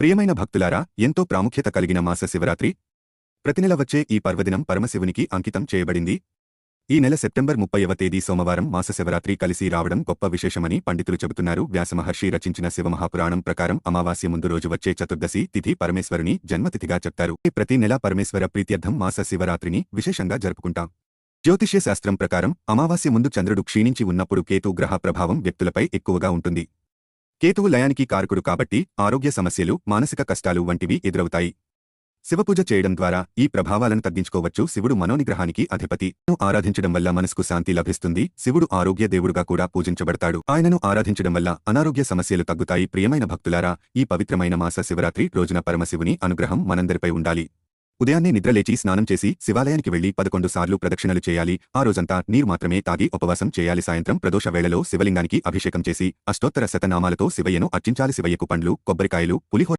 ప్రియమైన భక్తులారా ఎంతో ప్రాముఖ్యత కలిగిన మాస శివరాత్రి. ప్రతినెల వచ్చే ఈ పర్వదినం పరమశివునికి అంకితం చేయబడింది. ఈ నెల సెప్టెంబర్ ముప్పైవ తేదీ సోమవారం మాస శివరాత్రి కలిసి రావడం గొప్ప విశేషమని పండితులు చెబుతున్నారు. వ్యాసమహర్షి రచించిన శివమహాపురాణం ప్రకారం అమావాస్య ముందు రోజు వచ్చే చతుర్దశి తిథి పరమేశ్వరుని జన్మతిథిగా చెప్తారు. ఈ ప్రతి నెల పరమేశ్వర ప్రీత్యర్థం మాస శివరాత్రిని విశేషంగా జరుపుకుంటాం. జ్యోతిష్య శాస్త్రం ప్రకారం అమావాస్య ముందు చంద్రుడు క్షీణించి ఉన్నప్పుడు కేతు గ్రహ ప్రభావం వ్యక్తులపై ఎక్కువగా ఉంటుంది. కేతువు లయానికి కారకుడు కాబట్టి ఆరోగ్య సమస్యలు మానసిక కష్టాలు వంటివి ఎదురవుతాయి. శివపూజ చేయడం ద్వారా ఈ ప్రభావాలను తగ్గించుకోవచ్చు. శివుడు మనోనిగ్రహానికి అధిపతి. ఆరాధించడం వల్ల మనసుకు శాంతి లభిస్తుంది. శివుడు ఆరోగ్య దేవుడుగా కూడా పూజించబడతాడు. ఆయనను ఆరాధించడం వల్ల అనారోగ్య సమస్యలు తగ్గుతాయి. ప్రియమైన భక్తులారా ఈ పవిత్రమైన మాస శివరాత్రి రోజున పరమశివుని అనుగ్రహం మనందరిపై ఉండాలి. ఉదయాన్నే నిద్రలేచి స్నానం చేసి శివాలయానికి వెళ్ళి పదకొండు సార్లు ప్రదక్షిణలు చేయాలి. ఆ రోజంతా నీరు మాత్రమే తాగి ఉపవాసం చేయాలి. సాయంత్రం ప్రదోష వేళలో శివలింగానికి అభిషేకం చేసి అష్టోత్తర శతనామాలతో శివయ్యను అర్చించాలి. శివయ్యకు పండ్లు కొబ్బరికాయలు పులిహోర